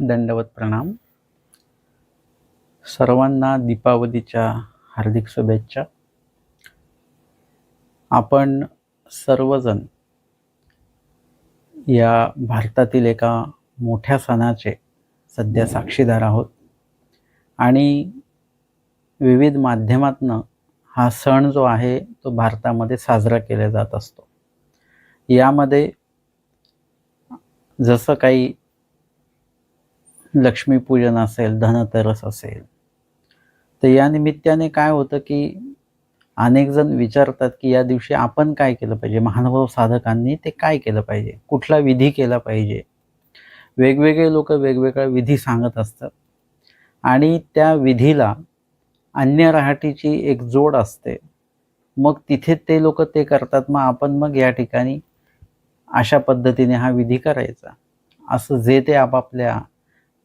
दंडवत प्रणाम. सर्वांना दीपावलीच्या हार्दिक शुभेच्छा. आपण सर्वजण या भारतातील एका मोठ्या सणाचे सध्या साक्षीदार आहोत आणि विविध माध्यमातनं हा सण जो आहे तो भारतामध्ये साजरा केला जात असतो. यामध्ये जसं काही लक्ष्मीपूजन असेल धनतेरस असेल. तर या निमित्ताने काय होतं की अनेक जण विचारतात की या दिवशी आपण काय केलं पाहिजे? महानुभाव साधकांनी ते काय केलं पाहिजे? कुठला विधी केला पाहिजे? वेगवेगळे लोक वेगवेगळा विधी सांगत असतात. आणि त्या विधीला अन्य रहाटीची एक जोड असते. मग तिथे ते लोक ते करतात मग आपण मग या ठिकाणी अशा पद्धतीने हा विधी करायचा. असं जे ते आपापल्या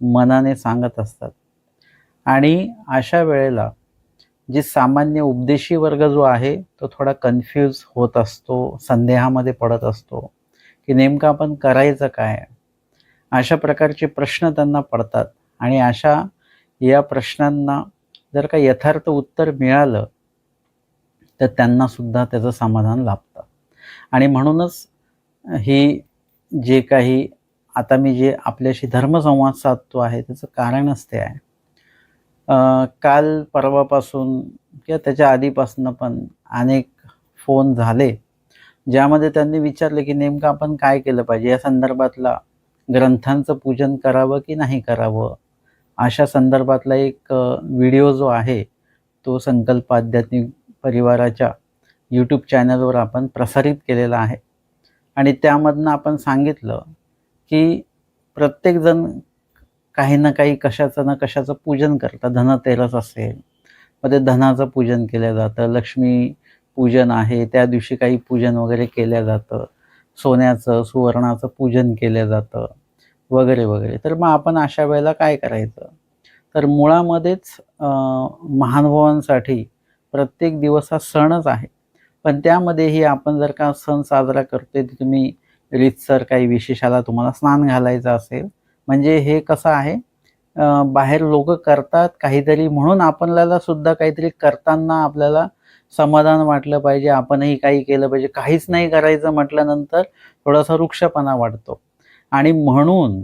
मनाने सांगत असतात. आणि अशा वेळेला जे सामान्य उपदेशी वर्ग जो आहे तो थोडा कन्फ्यूज होत असतो संदेहामध्ये पडत असतो की नेमकं आपण करायचं काय? अशा प्रकारचे प्रश्न त्यांना पडतात. आणि अशा या प्रश्नांना जर का यथार्थ उत्तर मिळालं तर त्यांना सुद्धा त्याचं समाधान लाभतं. आणि म्हणूनच ही जे काही आता मी जे आपल्याशी धर्मसंवाद साधतो आहे त्याचं कारणच ते आहे. काल परवापासून किंवा त्याच्या आधीपासून पण अनेक फोन झाले ज्यामध्ये त्यांनी विचारले की नेमकं आपण काय केलं पाहिजे? या संदर्भातला ग्रंथांचं पूजन करावं की नाही करावं? अशा संदर्भातला एक व्हिडिओ जो आहे तो संकल्प आध्यात्मिक परिवाराच्या यूट्यूब चॅनलवर आपण प्रसारित केलेला आहे. आणि त्यामधनं आपण सांगितलं की प्रत्येकजण काही ना काही कशाचं ना कशाचं पूजन करतात. धनतेरस असेल मग ते धनाचं पूजन केलं जातं. लक्ष्मी पूजन आहे त्या दिवशी काही पूजन वगैरे केलं जातं. सोन्याचं सुवर्णाचं पूजन केलं जातं वगैरे वगैरे. तर मग आपण अशा वेळेला काय करायचं? तर मुळामध्येच महानुभावांसाठी प्रत्येक दिवस हा सणच आहे. पण त्यामध्येही आपण जर का सण साजरा करतोय तुम्ही रीतसर काही विशेषाला तुम्हाला स्नान घालायचं असेल. म्हणजे हे कसं आहे? बाहेर लोक करतात काहीतरी म्हणून आपल्याला सुद्धा काहीतरी करताना आपल्याला समाधान वाटलं पाहिजे. आपणही काही केलं पाहिजे. काहीच नाही करायचं म्हटल्यानंतर थोडासा वृक्षपणा वाढतो. आणि म्हणून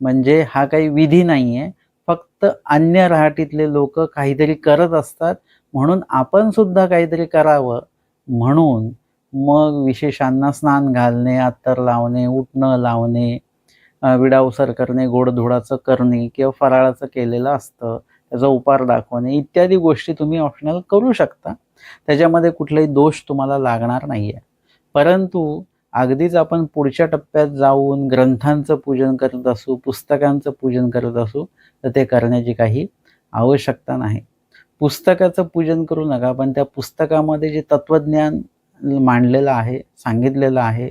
म्हणजे हा काही विधी नाही आहे फक्त अन्य रहाटीतले लोक काहीतरी करत असतात. म्हणून आपण सुद्धा काहीतरी करावं. म्हणून मग विशेषांना स्नान घालणे अत्तर लावणे उठणं लावणे विडावसर करणे गोडधोडाचं करणे किंवा फराळाचं केलेलं असतं त्याचा उपार दाखवणे इत्यादी गोष्टी तुम्ही ऑप्शनल करू शकता. त्याच्यामध्ये कुठलाही दोष तुम्हाला लागणार नाही आहे परंतु अगदीच आपण पुढच्या टप्प्यात जाऊन ग्रंथांचं पूजन करत असू पुस्तकांचं पूजन करत असू तर ते करण्याची काही आवश्यकता नाही. पुस्तकाचं पूजन करू नका पण त्या पुस्तकामध्ये जे तत्त्वज्ञान मांडलेलं आहे सांगितलेलं आहे.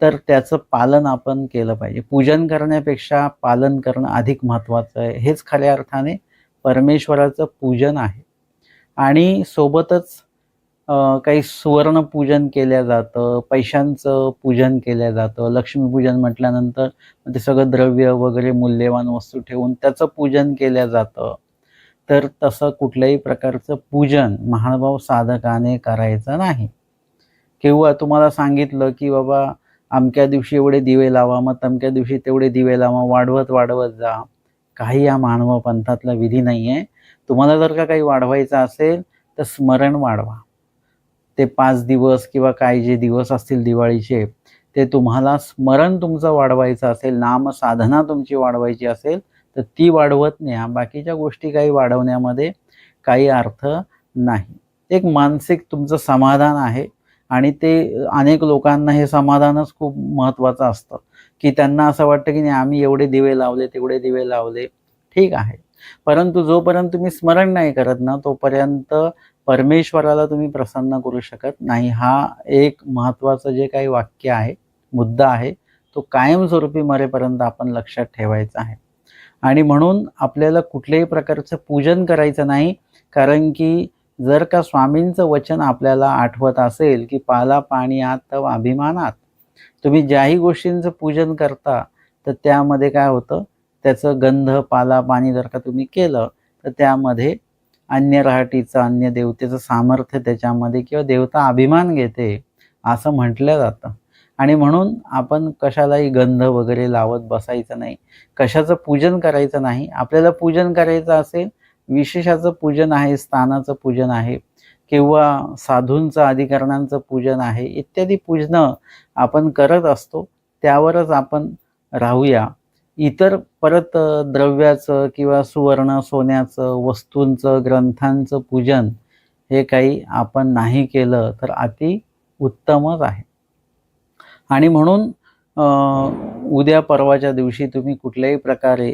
तर त्याचं पालन आपण केलं पाहिजे. पूजन करण्यापेक्षा पालन करणं अधिक महत्त्वाचं आहे. हेच खऱ्या अर्थाने परमेश्वराचं पूजन आहे. आणि सोबतच काही सुवर्ण पूजन केलं जातं पैशांचं पूजन केलं जातं. लक्ष्मीपूजन म्हटल्यानंतर ते सगळं द्रव्य वगैरे मूल्यवान वस्तू ठेवून त्याचं पूजन केलं जातं. तर तसं कुठल्याही प्रकारचं पूजन महानुभाव साधकाने करायचं नाही. किंवा तुम्हाला सांगितलं की बाबा अमक्या दिवशी एवढे दिवे लावा मग तमक्या दिवशी तेवढे दिवे लावा वाढवत वाढवत जा. काही या मानव पंथातला विधी नाही आहे तुम्हाला जर का काही वाढवायचं असेल तर स्मरण वाढवा. ते पाच दिवस किंवा काही जे दिवस असतील दिवाळीचे ते तुम्हाला स्मरण तुमचं वाढवायचं असेल नाम साधना तुमची वाढवायची असेल तर ती वाढवत न्या बाकीच्या गोष्टी काही वाढवण्यामध्ये काही अर्थ नाही. एक मानसिक तुमचं समाधान आहे. आणि ते अनेक लोकांना हे समाधानच खूप महत्त्वाचं असतं. की त्यांना असं वाटतं की नाही आम्ही एवढे दिवे लावले तेवढे दिवे लावले. ठीक आहे. परंतु जोपर्यंत तुम्ही स्मरण नाही करत ना तोपर्यंत परमेश्वराला तुम्ही प्रसन्न करू शकत नाही. हा एक महत्त्वाचं जे काही वाक्य आहे मुद्दा आहे तो कायमस्वरूपी मरेपर्यंत आपण लक्षात ठेवायचा आहे. आणि म्हणून आपल्याला कुठल्याही प्रकारचं पूजन करायचं नाही कारण की जर का स्वामींचं वचन आपल्याला आठवत असेल की पाला पाणी आत तव अभिमानात तुम्ही ज्याही गोष्टींचं पूजन करता तर त्यामध्ये काय होतं? त्याचं गंध पाला पाणी जर का तुम्ही केलं तर त्यामध्ये अन्य रहाटीचं अन्य देवतेचं सामर्थ्य त्याच्यामध्ये किंवा देवता अभिमान घेते असं म्हटलं जातं. आणि म्हणून आपण कशालाही गंध वगैरे लावत बसायचं नाही. कशाचं पूजन करायचं नाही? आपल्याला पूजन करायचं असेल विशेषाचं पूजन आहे स्थानाचं पूजन आहे किंवा साधूंचं अधिकरणांचं पूजन आहे इत्यादी पूजनं आपण करत असतो त्यावरच आपण राहूया. इतर परत द्रव्याचं किंवा सुवर्ण सोन्याचं वस्तूंचं ग्रंथांचं पूजन हे काही आपण नाही केलं तर अति उत्तमच आहे. आणि म्हणून उद्या परवाच्या दिवशी तुम्ही कुठल्याही प्रकारे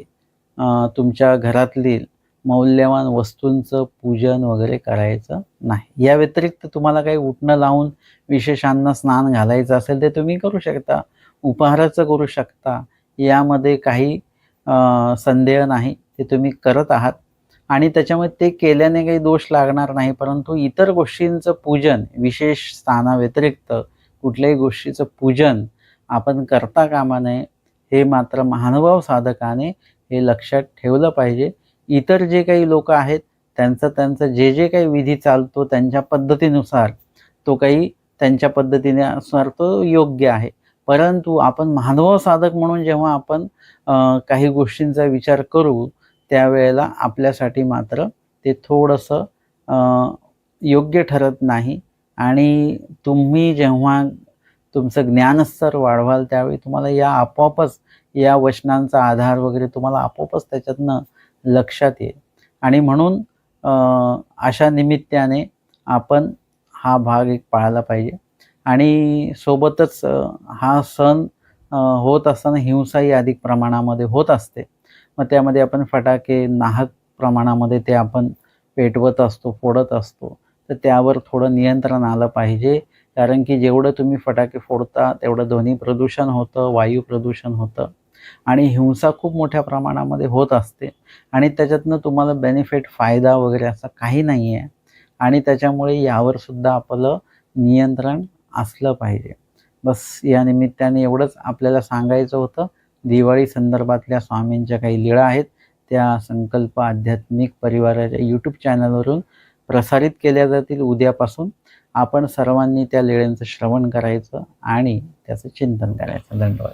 तुमच्या घरातली मौल्यवान वस्तूंचं पूजन वगैरे करायचं नाही. या व्यतिरिक्त तुम्हाला काही उठणं लावून विशेषांना स्नान घालायचं असेल ते तुम्ही करू शकता उपहाराचं करू शकता. यामध्ये काही संदेह नाही ते तुम्ही करत आहात. आणि त्याच्यामुळे ते केल्याने काही दोष लागणार नाही परंतु इतर गोष्टींचं पूजन विशेष स्थानाव्यतिरिक्त कुठल्याही गोष्टीचं पूजन आपण करता कामा नये हे मात्र महानुभाव साधकाने हे लक्षात ठेवलं पाहिजे. इतर जे काही लोक आहेत त्यांचं त्यांचं जे जे काही विधी चालतो त्यांच्या पद्धतीनुसार तो काही त्यांच्या पद्धतीने असणार तो योग्य आहे. परंतु आपण मानव साधक म्हणून जेव्हा आपण काही गोष्टींचा विचार करू त्यावेळेला आपल्यासाठी मात्र ते थोडंसं योग्य ठरत नाही. आणि तुम्ही जेव्हा तुमचं ज्ञानस्तर वाढवाल त्यावेळी तुम्हाला या आपोआपच या वचनांचा आधार वगैरे तुम्हाला आपोआपच त्याच्यातनं लक्षात येईल. आणि म्हणून अशा निमित्ताने आपण हा भाग एक पाळायला पाहिजे. आणि सोबतच हा सण होत असताना हिंसाही अधिक प्रमाणामध्ये होत असते. मग त्यामध्ये आपण फटाके नाहक प्रमाणामध्ये ते आपण पेटवत असतो फोडत असतो. तर त्यावर थोडं नियंत्रण आलं पाहिजे. कारण की जेवढं तुम्ही फटाके फोडता तेवढं ध्वनी प्रदूषण होतं वायू प्रदूषण होतं. आणि हिंसा खूप मोठ्या प्रमाणामध्ये होत असते. आणि त्याच्यातनं तुम्हाला बेनिफिट फायदा वगैरे असा काही नाही आहे आणि त्याच्यामुळे यावर सुद्धा आपलं नियंत्रण असलं पाहिजे. बस या निमित्ताने एवढंच आपल्याला सांगायचं होतं. दिवाळी संदर्भातल्या स्वामींच्या काही लीळा आहेत. त्या संकल्प आध्यात्मिक परिवाराच्या यूट्यूब चॅनलवरून प्रसारित केल्या जातील उद्यापासून. आपण सर्वांनी त्या लेळ्यांचं श्रवण करायचं आणि त्याचं चिंतन करायचं. धन्यवाद.